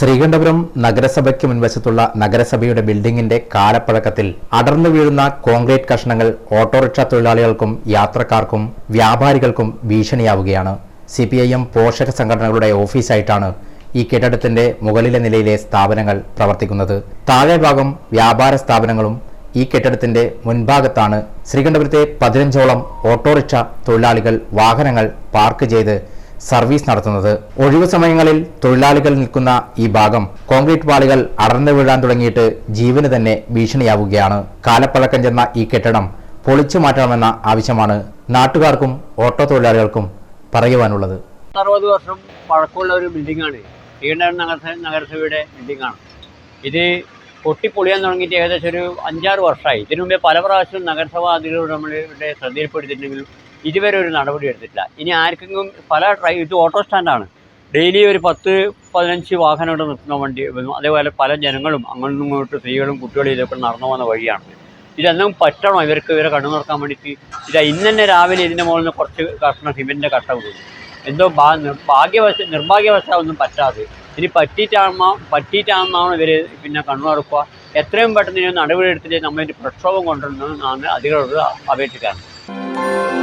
ശ്രീകണ്ഠപുരം നഗരസഭയ്ക്ക് മുൻവശത്തുള്ള നഗരസഭയുടെ ബിൽഡിംഗിന്റെ കാലപ്പഴക്കത്തിൽ അടർന്നു വീഴുന്ന കോൺക്രീറ്റ് കഷ്ണങ്ങൾ ഓട്ടോറിക്ഷ തൊഴിലാളികൾക്കും യാത്രക്കാർക്കും വ്യാപാരികൾക്കും ഭീഷണിയാവുകയാണ്. സി പി ഐ എം പോഷക സംഘടനകളുടെ ഓഫീസായിട്ടാണ് ഈ കെട്ടിടത്തിന്റെ മുകളിലെ നിലയിലെ സ്ഥാപനങ്ങൾ പ്രവർത്തിക്കുന്നത്. താഴെ ഭാഗം വ്യാപാര സ്ഥാപനങ്ങളും ഈ കെട്ടിടത്തിന്റെ മുൻഭാഗത്താണ് ശ്രീകണ്ഠപുരത്തെ പതിനഞ്ചോളം ഓട്ടോറിക്ഷ തൊഴിലാളികൾ വാഹനങ്ങൾ പാർക്ക് ചെയ്ത് സർവീസ് നടത്തുന്നത്. ഒഴിവു സമയങ്ങളിൽ തൊഴിലാളികൾ നിൽക്കുന്ന ഈ ഭാഗം കോൺക്രീറ്റ് പാളികൾ അടർന്നു വീഴാൻ തുടങ്ങിയിട്ട് ജീവന് തന്നെ ഭീഷണിയാവുകയാണ്. കാലപ്പഴക്കം ചെന്ന ഈ കെട്ടിടം പൊളിച്ചു മാറ്റണമെന്ന ആവശ്യമാണ് നാട്ടുകാർക്കും ഓട്ടോ തൊഴിലാളികൾക്കും പറയുവാനുള്ളത്. അറുപത് വർഷം പഴക്കമുള്ള ഒരു ബിൽഡിംഗാണ് ശ്രീകണ്ഠപുരം നഗരസഭ നഗരസഭയുടെ ആണ് ഇത് പൊട്ടിപ്പൊളിയാൻ തുടങ്ങിയിട്ട് ഏകദേശം ഒരു അഞ്ചാറ് വർഷമായി. ഇതിനു മുമ്പേ പല പ്രാവശ്യവും നഗരസഭ അധികൃതർ നമ്മളുടെ ശ്രദ്ധയിൽപ്പെടുത്തിയിട്ടുണ്ടെങ്കിലും ഇതുവരെ ഒരു നടപടി എടുത്തിട്ടില്ല. ഇനി ആർക്കെങ്കിലും പല ട്രൈ ഇത് ഓട്ടോ സ്റ്റാൻഡാണ്. ഡെയിലി ഒരു പത്ത് പതിനഞ്ച് വാഹനം ഇവിടെ നിർത്തുന്ന വണ്ടി അതേപോലെ പല ജനങ്ങളും അങ്ങോട്ടും ഇങ്ങോട്ടും സ്ത്രീകളും കുട്ടികളും ഇതൊക്കെ നടന്നു പോകുന്ന വഴിയാണ്. ഇതെല്ലാം പറ്റണോ? ഇവർക്ക് ഇവരെ കണ്ണു നോക്കാൻ വേണ്ടിയിട്ട്. ഇതാ ഇന്ന് രാവിലെ ഇതിന്റെ മുകളിൽ നിന്ന് കുറച്ച് കഷ്ണം സിമെന്റിന്റെ കട്ട കൊടുക്കും എന്തോ ഭാ ഭാഗ്യവശ നിർഭാഗ്യവശ ഒന്നും പറ്റാതെ. ഇനി പറ്റിയിട്ടാണോ പറ്റിയിട്ടാണെന്നാണ് ഇവർ പിന്നെ കണ്ണു തുറക്കുക. എത്രയും പെട്ടെന്ന് ഇനി നടപടി എടുത്തിട്ട് നമ്മളിതിന്റെ പ്രക്ഷോഭം കൊണ്ടുവരണമെന്നാണ് അധികൃതർ അപേക്ഷിക്കാറുണ്ട്